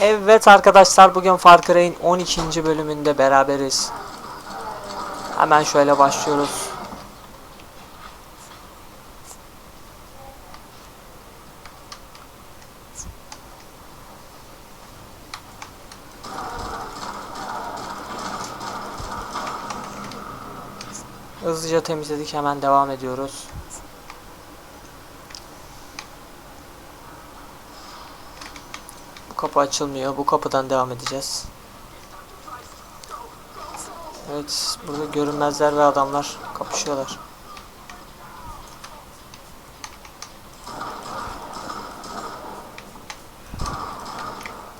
Evet arkadaşlar bugün Far Cry'in 12. bölümünde beraberiz. Hemen şöyle başlıyoruz. Hızlıca temizledik hemen devam ediyoruz. Kapı açılmıyor. Bu kapıdan devam edeceğiz. Evet, burada görünmezler ve adamlar kapışıyorlar.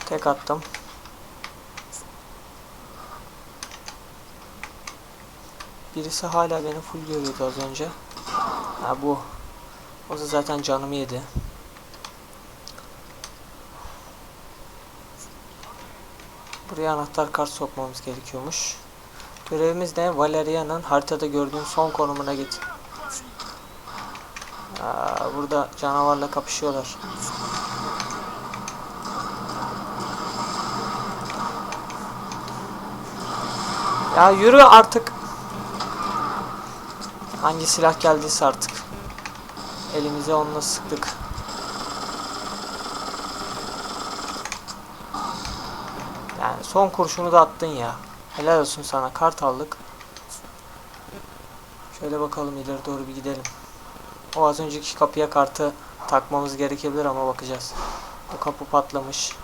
Tek attım. Birisi hala beni full görüyordu az önce. Ha bu. O da zaten canımı yedi. Buraya anahtar kart sokmamız gerekiyormuş. Görevimiz ne? Valeria'nın haritada gördüğün son konumuna git. Aa, burada canavarla kapışıyorlar. Ya yürü artık. Hangi silah geldiyse artık. Elimize onunla sıktık. Yani son kurşunu da attın ya. Helal olsun sana. Kart aldık. Şöyle bakalım ileri doğru bir gidelim. O az önceki kapıya kartı takmamız gerekebilir ama bakacağız. Bu kapı patlamış.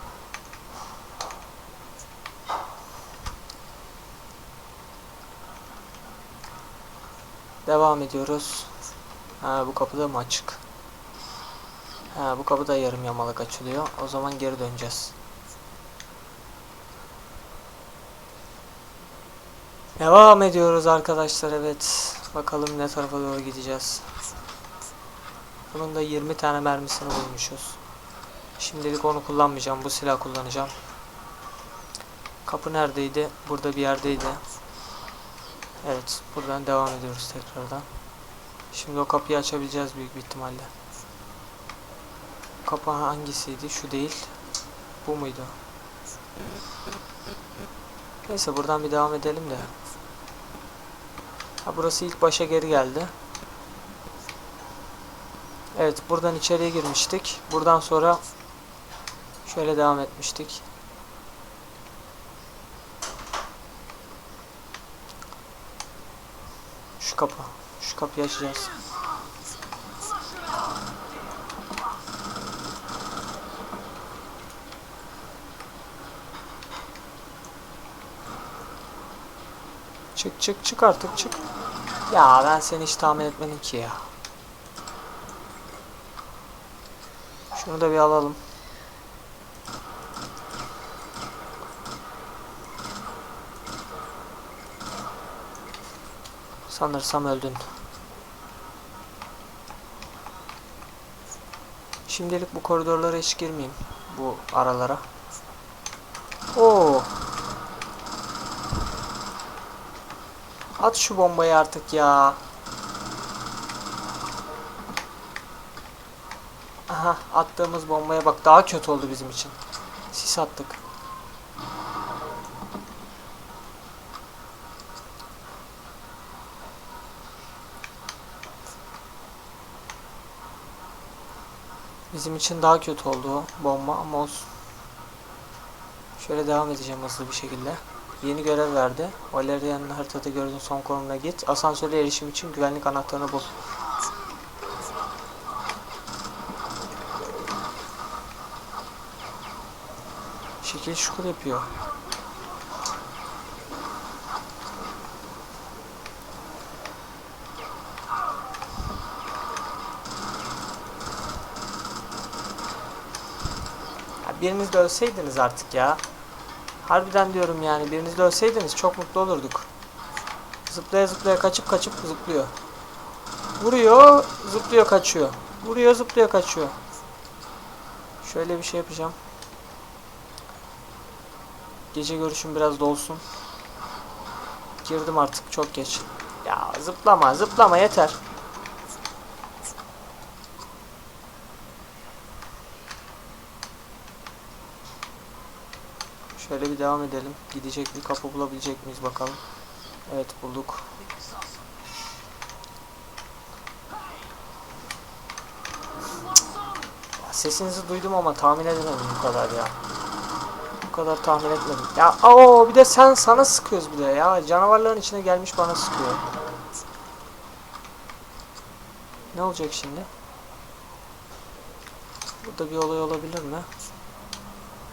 Devam ediyoruz. Ha bu kapı da mı açık? Ha bu kapı da yarım yamalak açılıyor. O zaman geri döneceğiz. Devam ediyoruz arkadaşlar evet. Bakalım ne tarafa doğru gideceğiz. Bunun da 20 tane mermisini bulmuşuz. Şimdilik onu kullanmayacağım. Bu silah kullanacağım. Kapı neredeydi? Burada bir yerdeydi. Evet. Buradan devam ediyoruz tekrardan. Şimdi o kapıyı açabileceğiz büyük bir ihtimalle. Kapı hangisiydi? Şu değil. Bu muydu? Neyse buradan bir devam edelim de. Ha burası ilk başa geri geldi. Evet buradan içeriye girmiştik. Buradan sonra şöyle devam etmiştik. Şu kapı. Şu kapıyı açacağız. Çık çık çık artık çık. Ya ben seni hiç tahmin etmedim ki ya. Şunu da bir alalım. Sanırsam öldün. Şimdilik bu koridorlara hiç girmeyeyim. Bu aralara. Oo. At şu bombayı artık ya. Aha attığımız bombaya bak daha kötü oldu bizim için. Sis attık. Bizim için daha kötü oldu bomba ama olsun. Şöyle devam edeceğim hızlı bir şekilde. Yeni görev verdi. Valerian'ın haritada gördüğün son konumuna git. Asansöre erişim için güvenlik anahtarını bul. Şekil şukul yapıyor. Ya biriniz de ölseydiniz artık ya. Harbiden diyorum yani biriniz ölseydiniz çok mutlu olurduk. Zıplaya zıplaya kaçıp kaçıp zıplıyor. Vuruyor, zıplıyor kaçıyor. Vuruyor, zıplıyor kaçıyor. Şöyle bir şey yapacağım. Gece görüşüm biraz dolsun. Girdim artık çok geç. Ya zıplama, zıplama yeter. Şöyle bir devam edelim. Gidecek bir kapı bulabilecek miyiz bakalım. Evet bulduk. Sesinizi duydum ama tahmin edemedim bu kadar ya. Bu kadar tahmin etmedim. Ya o bir de sen sana sıkıyoruz bir de ya. Canavarların içine gelmiş bana sıkıyor. Ne olacak şimdi? Burada bir olay olabilir mi?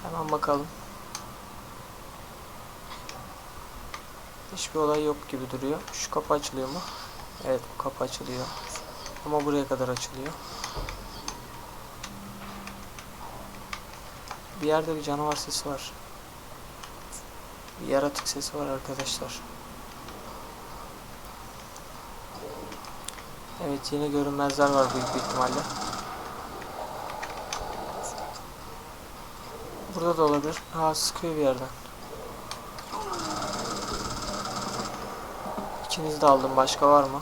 Hemen bakalım. Hiçbir olay yok gibi duruyor. Şu kapı açılıyor mu? Evet bu kapı açılıyor. Ama buraya kadar açılıyor. Bir yerde bir canavar sesi var. Bir yaratık sesi var arkadaşlar. Evet yine görünmezler var büyük bir ihtimalle. Burada da olabilir. Ha sıkıyor bir yerden. İkiniz de aldım. Başka var mı?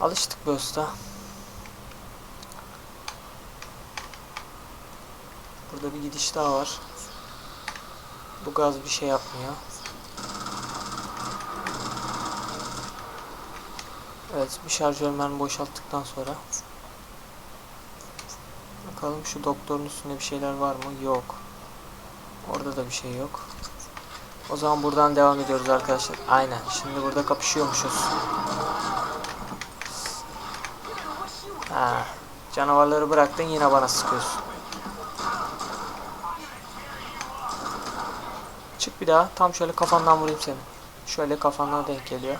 Alıştık bu usta. Burada bir gidiş daha var. Bu gaz bir şey yapmıyor. Evet bir şarjör mermi boşalttıktan sonra Bakalım şu doktorun üstünde bir şeyler var mı? Yok. Orada da bir şey yok. O zaman buradan devam ediyoruz arkadaşlar. Aynen. Şimdi burada kapışıyormuşuz. Ha, canavarları bıraktın yine bana sıkıyorsun. Çık bir daha. Tam şöyle kafandan vurayım seni. Şöyle kafandan denk geliyor.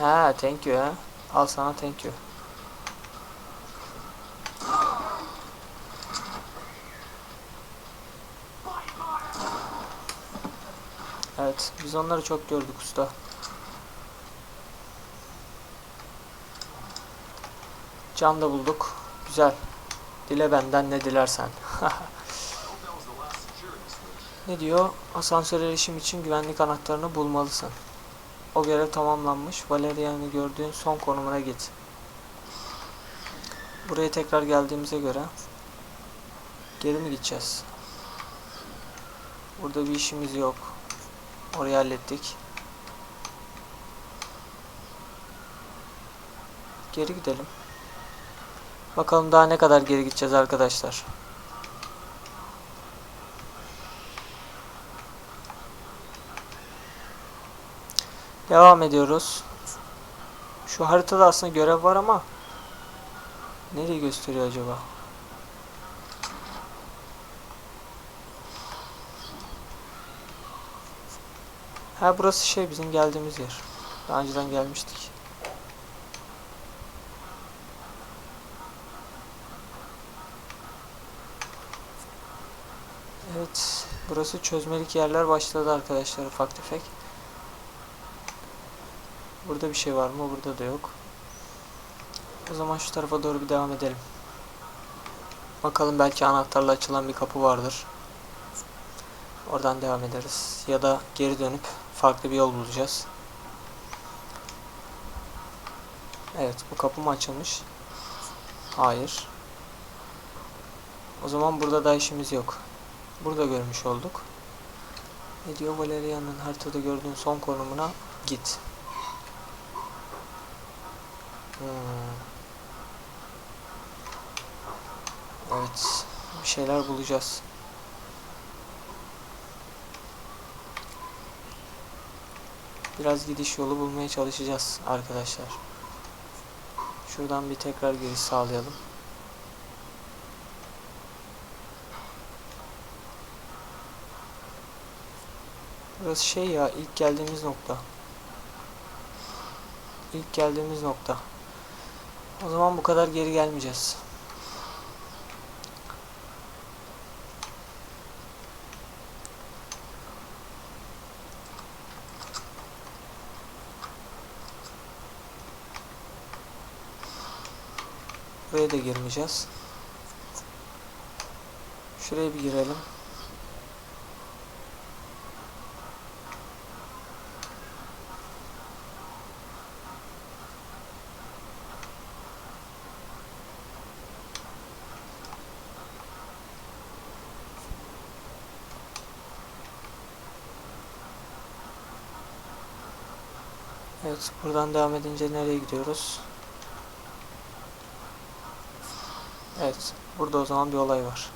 Ha, thank you ha. Al sana thank you. Evet, biz onları çok gördük usta. Can da bulduk. Güzel. Dile benden ne dilersen. ne diyor? Asansör erişim için güvenlik anahtarını bulmalısın. O görev tamamlanmış. Valerian'ı gördüğün son konumuna git. Buraya tekrar geldiğimize göre geri mi gideceğiz? Burada bir işimiz yok. Orayı hallettik. Geri gidelim. Bakalım daha ne kadar geri gideceğiz arkadaşlar. Devam ediyoruz. Şu haritada aslında görev var ama nereye gösteriyor acaba? Ha burası şey bizim geldiğimiz yer. Daha önceden gelmiştik. Evet. Burası çözmelik yerler başladı arkadaşlar ufak tefek. Burada bir şey var mı? Burada da yok. O zaman şu tarafa doğru bir devam edelim. Bakalım belki anahtarla açılan bir kapı vardır. Oradan devam ederiz. Ya da geri dönüp farklı bir yol bulacağız. Evet bu kapı mı açılmış? Hayır. O zaman burada da işimiz yok. Burada görmüş olduk. Ne diyor Valerian'ın haritada gördüğün son konumuna git. Hmm. Evet. Bir şeyler bulacağız. Biraz gidiş yolu bulmaya çalışacağız arkadaşlar. Şuradan bir tekrar giriş sağlayalım. Burası şey ya ilk geldiğimiz nokta. İlk geldiğimiz nokta. O zaman bu kadar geri gelmeyeceğiz. Buraya da girmeyeceğiz. Şuraya bir girelim. Evet buradan devam edince nereye gidiyoruz? Evet burada o zaman bir olay var.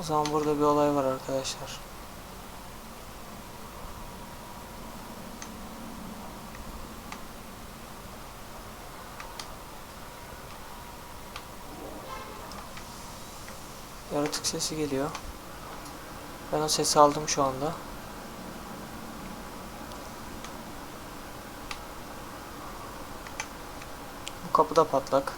O zaman burada bir olay var arkadaşlar. Yaratık sesi geliyor. Ben o sesi aldım şu anda. Bu kapı da patlak.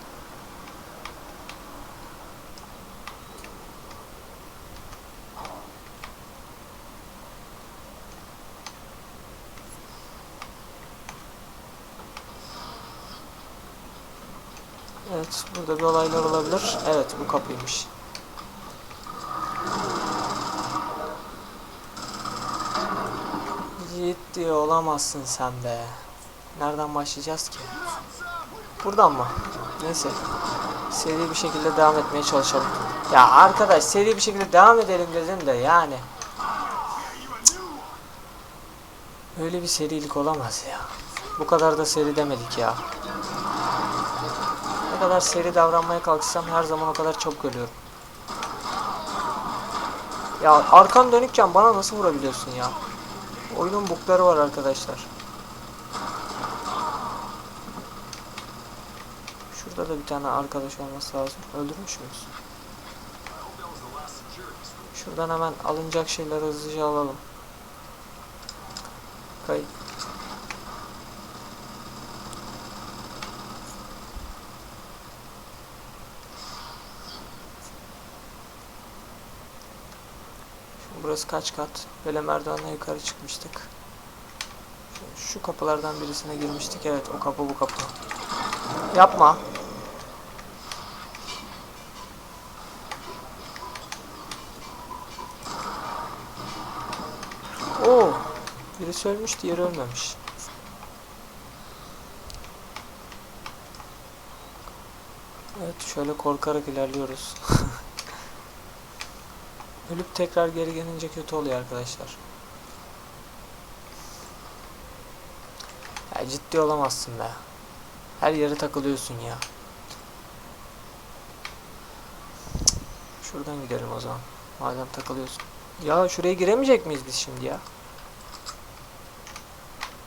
Evet, burada bir olaylar olabilir. Evet, bu kapıymış. Ciddi olamazsın sen be. Nereden başlayacağız ki? Buradan mı? Neyse. Seri bir şekilde devam etmeye çalışalım. Ya arkadaş seri bir şekilde devam edelim dedim de yani. Öyle bir serilik olamaz ya. Bu kadar da seri demedik ya. Ne kadar seri davranmaya kalksam her zaman o kadar çok ölüyorum. Ya arkan dönükken bana nasıl vurabiliyorsun ya? Oyunun bugları var arkadaşlar. Şurada da bir tane arkadaş olması lazım. Öldürmüş müyüz? Şuradan hemen alınacak şeyleri hızlıca alalım. Kay. Şimdi burası kaç kat? Böyle merdivenle yukarı çıkmıştık. Şu, kapılardan birisine girmiştik. Evet o kapı bu kapı. Yapma. Oo, birisi ölmüş, diğeri ölmemiş. Evet, şöyle korkarak ilerliyoruz. Ölüp tekrar geri gelince kötü oluyor arkadaşlar. Ya ciddi olamazsın be. Her yere takılıyorsun ya. Şuradan gidelim o zaman. Madem takılıyorsun. Ya şuraya giremeyecek miyiz biz şimdi ya?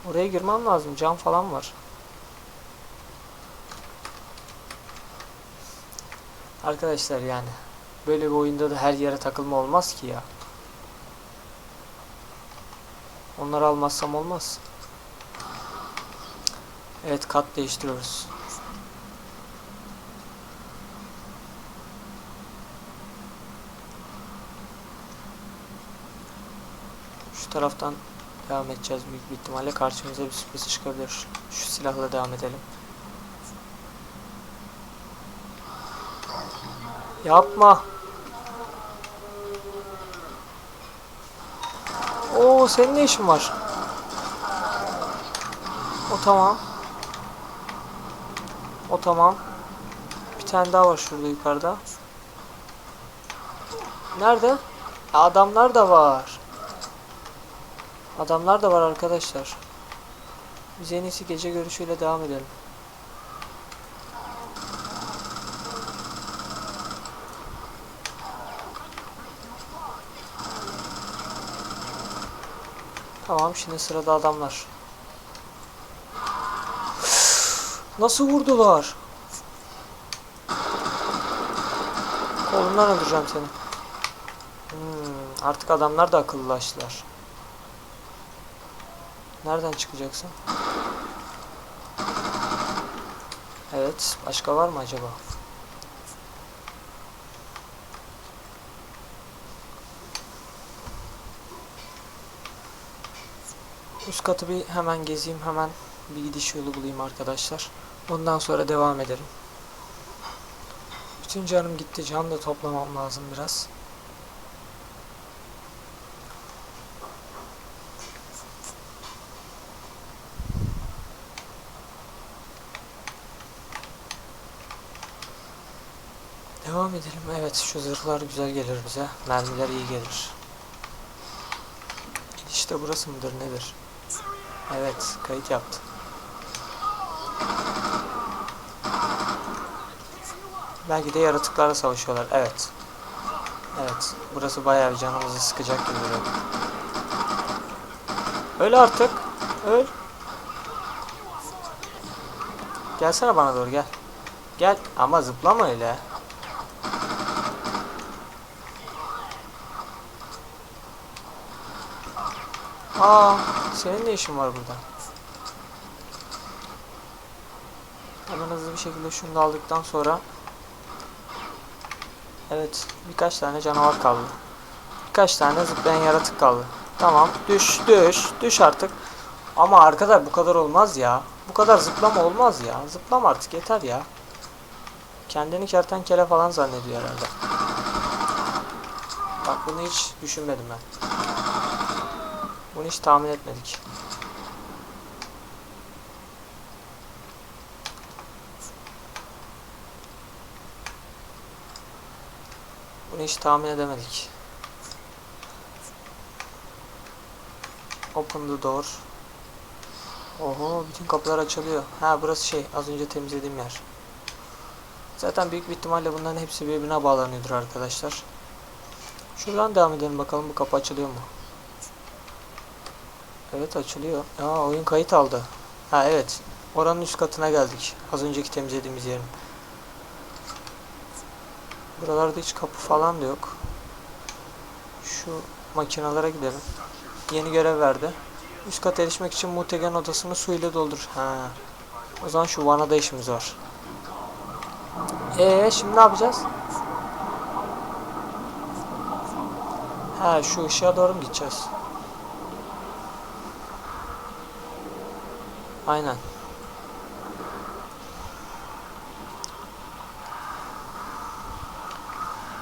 Oraya girmem lazım. Cam falan var. Arkadaşlar yani böyle bir oyunda da her yere takılma olmaz ki ya. Onları almazsam olmaz. Evet kat değiştiriyoruz. Şu taraftan devam edeceğiz büyük bir ihtimalle. Karşımıza bir sürpriz çıkabilir. Şu silahla devam edelim. Yapma. Oo senin ne işin var? O tamam. O tamam. Bir tane daha var şurada yukarıda. Nerede? Adamlar da var. Adamlar da var arkadaşlar. Biz en iyisi gece görüşüyle devam edelim. Tamam şimdi sırada adamlar. Nasıl vurdular? Kolundan öldüreceğim seni. Hmm, artık adamlar da akıllılaştılar. Nereden çıkacaksın? Evet, başka var mı acaba? Üst katı bir hemen gezeyim hemen bir gidiş yolu bulayım arkadaşlar. Ondan sonra devam edelim. Bütün canım gitti. Can da toplamam lazım biraz. Devam edelim. Evet şu zırhlar güzel gelir bize. Mermiler iyi gelir. İşte burası mıdır nedir? Evet kayıt yaptı. Belki de yaratıklarla savaşıyorlar. Evet. Evet. Burası bayağı bir canımızı sıkacak gibi duruyor. Öl artık. Öl. Gelsene bana doğru gel. Gel ama zıplama öyle. Aa, senin ne işin var burada? Hemen hızlı bir şekilde şunu da aldıktan sonra Evet, birkaç tane canavar kaldı. Birkaç tane zıplayan yaratık kaldı. Tamam, düş, düş, düş artık. Ama arkadaş bu kadar olmaz ya. Bu kadar zıplama olmaz ya. Zıplama artık yeter ya. Kendini kertenkele falan zannediyor herhalde. Bak bunu hiç düşünmedim ben. Bunu hiç tahmin etmedik. Bunu hiç tahmin edemedik. Open the door. Oho bütün kapılar açılıyor. Ha burası şey az önce temizlediğim yer. Zaten büyük bir ihtimalle bunların hepsi birbirine bağlanıyordur arkadaşlar. Şuradan devam edelim bakalım bu kapı açılıyor mu? Evet açılıyor. Aa oyun kayıt aldı. Ha evet. Oranın üst katına geldik. Az önceki temizlediğimiz yerin. Buralarda hiç kapı falan da yok. Şu makinalara gidelim. Yeni görev verdi. Üst kata erişmek için muhtegen odasını su ile doldur. Ha. O zaman şu vanada işimiz var. Ee şimdi ne yapacağız? Ha şu ışığa doğru mu gideceğiz? Aynen.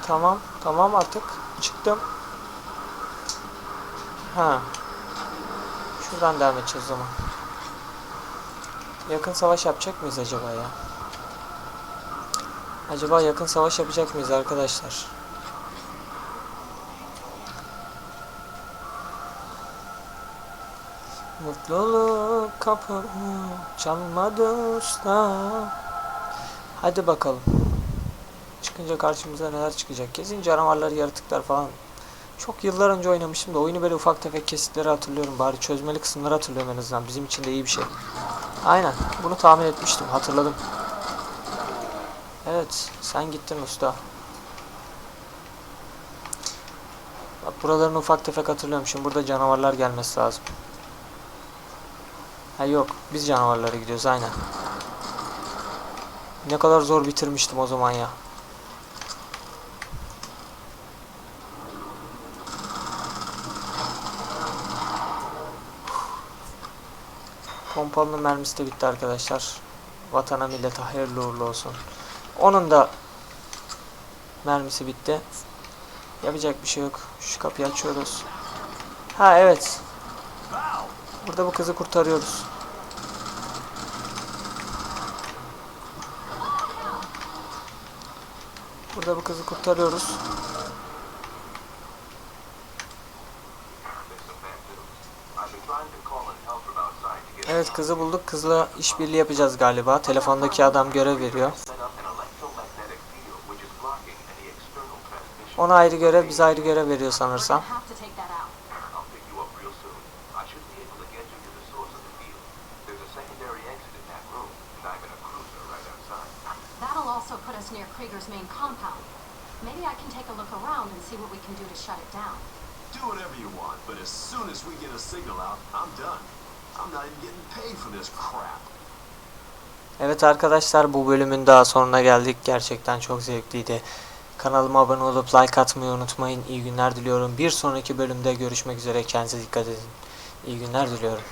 Tamam, tamam artık. Çıktım. Ha. Şuradan devam edeceğiz o zaman. Yakın savaş yapacak mıyız acaba ya? Acaba yakın savaş yapacak mıyız arkadaşlar? Mutluluk kapımı çalmadı usta. Hadi bakalım. Çıkınca karşımıza neler çıkacak? Kesin canavarlar, yaratıklar falan. Çok yıllar önce oynamıştım da oyunu böyle ufak tefek kesitleri hatırlıyorum. Bari çözmeli kısımları hatırlıyorum en azından. Bizim için de iyi bir şey. Aynen. Bunu tahmin etmiştim. Hatırladım. Evet. Sen gittin usta. Bak buralarını ufak tefek hatırlıyorum. Şimdi burada canavarlar gelmesi lazım. Ha yok. Biz canavarlara gidiyoruz. Aynen. Ne kadar zor bitirmiştim o zaman ya. Pompalının mermisi de bitti arkadaşlar. Vatana millete hayırlı uğurlu olsun. Onun da mermisi bitti. Yapacak bir şey yok. Şu kapıyı açıyoruz. Ha evet. Burada bu kızı kurtarıyoruz. Burada bu kızı kurtarıyoruz. Evet kızı bulduk. Kızla işbirliği yapacağız galiba. Telefondaki adam görev veriyor. Ona ayrı görev, bize ayrı görev veriyor sanırsam. have to take that out. I'll pick you up real soon. I should be able to get you to the source of the field. There's a secondary exit in that room, and I'm in a cruiser right outside. That'll near Krieger's main compound. Maybe I can take a look around and see what we can do to shut it down. Do whatever you want, but as soon as we get a signal out, I'm done. I'm not even getting paid for this crap. Evet arkadaşlar bu bölümün daha sonuna geldik. Gerçekten çok zevkliydi. Kanalıma abone olup like atmayı unutmayın. İyi günler diliyorum. Bir sonraki bölümde görüşmek üzere. Kendinize dikkat edin. İyi günler diliyorum.